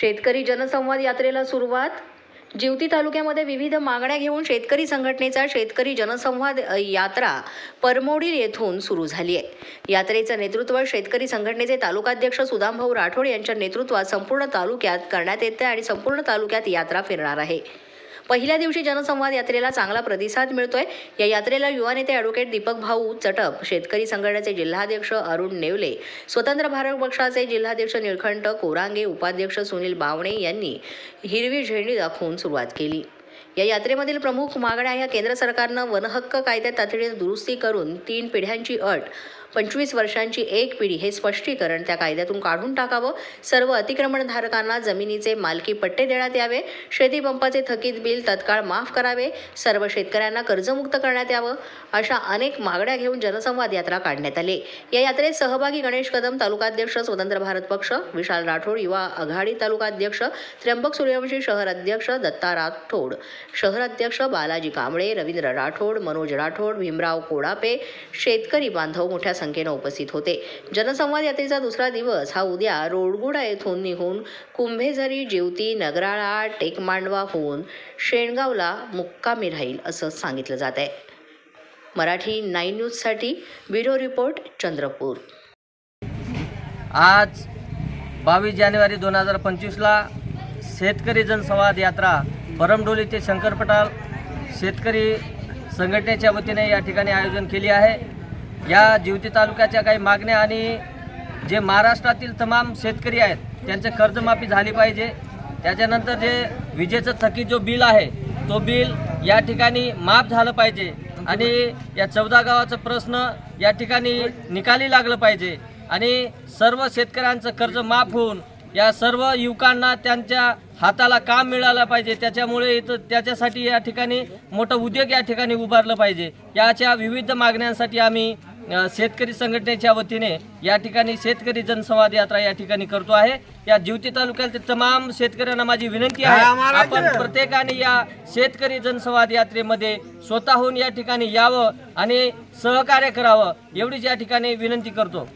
शेतकरी जनसंवाद यात्रेला सुरुवात. जिवती तालुक्यामध्ये विविध मागण्या घेऊन शेतकरी संघटनेचा शेतकरी जनसंवाद यात्रा परमोडी येथून सुरू झाली आहे. यात्रेचं नेतृत्व शेतकरी संघटनेचे तालुकाध्यक्ष सुदामभाऊ राठोड यांच्या नेतृत्वात संपूर्ण तालुक्यात करण्यात येते आणि संपूर्ण तालुक्यात यात्रा फिरणार आहे. पहिल्या दिवशी जनसंवाद यात्रेला चांगला प्रतिसाद मिळतोय. या यात्रेला युवा नेते ॲडव्होकेट दीपक भाऊ चटप शेतकरी संघटनेचे जिल्हाध्यक्ष अरुण नेवले स्वतंत्र भारत पक्षाचे जिल्हाध्यक्ष निळखंठ कोरांगे उपाध्यक्ष सुनील बावणे यांनी हिरवी झेंडी दाखवून सुरुवात केली. या यात्रेमधील प्रमुख मागण्या ह्या केंद्र सरकारनं वनहक्क कायद्यात तातडीने दुरुस्ती करून तीन पिढ्यांची अट पंचवीस वर्षांची एक पिढी हे स्पष्टीकरण त्या कायद्यातून काढून टाकावं. सर्व अतिक्रमणधारकांना जमिनीचे मालकी पट्टे देण्यात यावे. शेतीपंपाचे थकीत बिल तत्काळ माफ करावे. सर्व शेतकऱ्यांना कर्जमुक्त करण्यात यावं. अशा अनेक मागण्या घेऊन जनसंवाद यात्रा काढण्यात आली. या यात्रेत सहभागी गणेश कदम तालुकाध्यक्ष स्वतंत्र भारत पक्ष विशाल राठोड युवा आघाडी तालुकाध्यक्ष त्र्यंबक सूर्यवंशी शहर अध्यक्ष दत्ता राठोड शहर अध्यक्ष बालाजी कांबळे रवींद्र राठोड मनोज राठोड भीमराव कोडापे शेतकरी बांधव मोठ्या संख्येनं उपस्थित होते. जनसंवाद यात्रेचा दुसरा दिवस हा उद्या रोडगुडा येथून निघून कुंभेझरी जेवती नगराळा टेकमांडवा होऊन शेणगावला मुक्कामी राहील असं सांगितलं जात आहे. मराठी नाईन न्यूजसाठी ब्युरो रिपोर्ट चंद्रपूर. आज बावीस जानेवारी दोन हजार पंचवीसला शेतकरी जनसंवाद यात्रा परमडोली ते शंकरपटाल शेतकरी संघटनेच्या वतीने या ठिकाणी आयोजन केली आहे. या जिवती तालुक्याच्या काही मागण्या आणि जे महाराष्ट्रातील तमाम शेतकरी आहेत त्यांचे कर्जमाफी झाली पाहिजे. त्याच्यानंतर जे विजेचं थकीत जो बिल आहे तो बिल या ठिकाणी माफ झालं पाहिजे आणि या चौदा गावाचा प्रश्न या ठिकाणी निकाली लागलं पाहिजे आणि सर्व शेतकऱ्यांचं कर्ज माफ होऊन या सर्व युवकांना त्यांच्या हाताला काम मिळालं पाहिजे. त्याच्यामुळे इथं त्याच्यासाठी या ठिकाणी मोठं उद्योग या ठिकाणी उभारलं पाहिजे. याच्या विविध मागण्यांसाठी आम्ही शेतकरी संघटनेच्या वतीने या ठिकाणी शेतकरी जनसंवाद यात्रा या ठिकाणी करतो आहे. या जिवती तालुक्यातील तमाम शेतकऱ्यांना माझी विनंती आहे. आपण प्रत्येकाने या शेतकरी जनसंवाद यात्रेमध्ये स्वतःहून या ठिकाणी यावं आणि सहकार्य करावं एवढीच या ठिकाणी विनंती करतो.